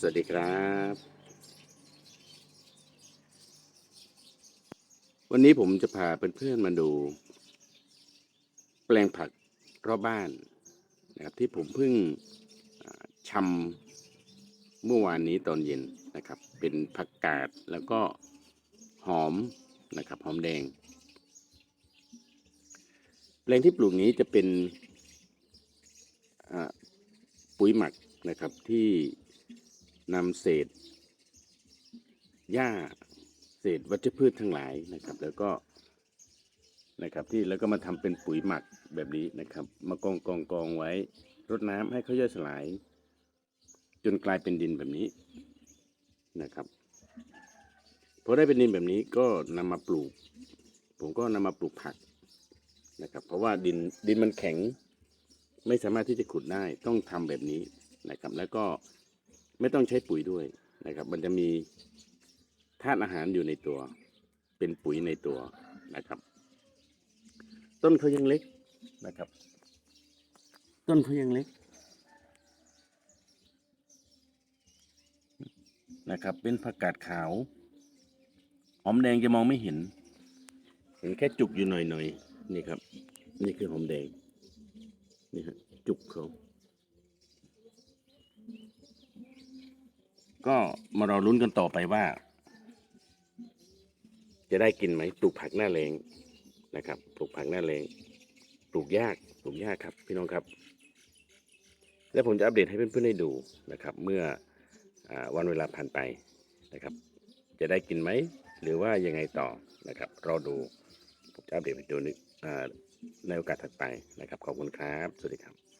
สวัสดีครับ วันนี้ผมจะพาเพื่อนๆมาดู แปลงผักรอบบ้านนะครับที่ผมเพิ่งชำเมื่อวานนี้ตอนเย็นนะครับ เป็นผักกาดแล้วก็หอมนะครับหอมแดงแปลงที่ปลูกนี้จะเป็นปุ๋ยหมักนะครับที่ นำเศษหญ้าเศษวัชพืชทั้งหลายนะครับ แล้วก็นะครับที่แล้วก็มาทำเป็นปุ๋ยหมักแบบนี้นะครับ มากองกองกองไว้รดน้ำให้เขาย่อยสลาย จนกลายเป็นดินแบบนี้นะครับพอได้เป็นดินแบบนี้ก็นำมาปลูก ผมก็นำมาปลูกผักนะครับ เพราะว่าดินดินมันแข็ง ไม่สามารถที่จะขุดได้ต้องทำแบบนี้นะครับ แล้วก็ ไม่ต้องใช้ปุ๋ยด้วยนะครับ มันจะมีธาตุอาหารอยู่ในตัว เป็นปุ๋ยในตัวนะครับ ต้นเขายังเล็กนะครับ ต้นเขายังเล็กนะครับ เป็นผักกาดขาว หอมแดงจะมองไม่เห็น เห็นแค่จุกอยู่หน่อยๆนี่ครับ นี่คือหอมแดง นี่ฮะจุกเขา ก็มารอลุ้นกันต่อไปว่า จะได้กินไหมปลูกผักหน้าแรงนะครับปลูกผักหน้าแรงปลูกยากปลูกยากครับ พี่น้องครับ แล้วผมจะอัปเดตให้เพื่อนๆได้ดูนะครับ เมื่ออวันเวลาผ่านไปนะครับ จะได้กินไหมหรือว่ายังไงต่อนะครับ รอดูผมจะอัปเดตให้ดูในโอกาสถัดไปนะครับขอบคุณครับ สวัสดีครับ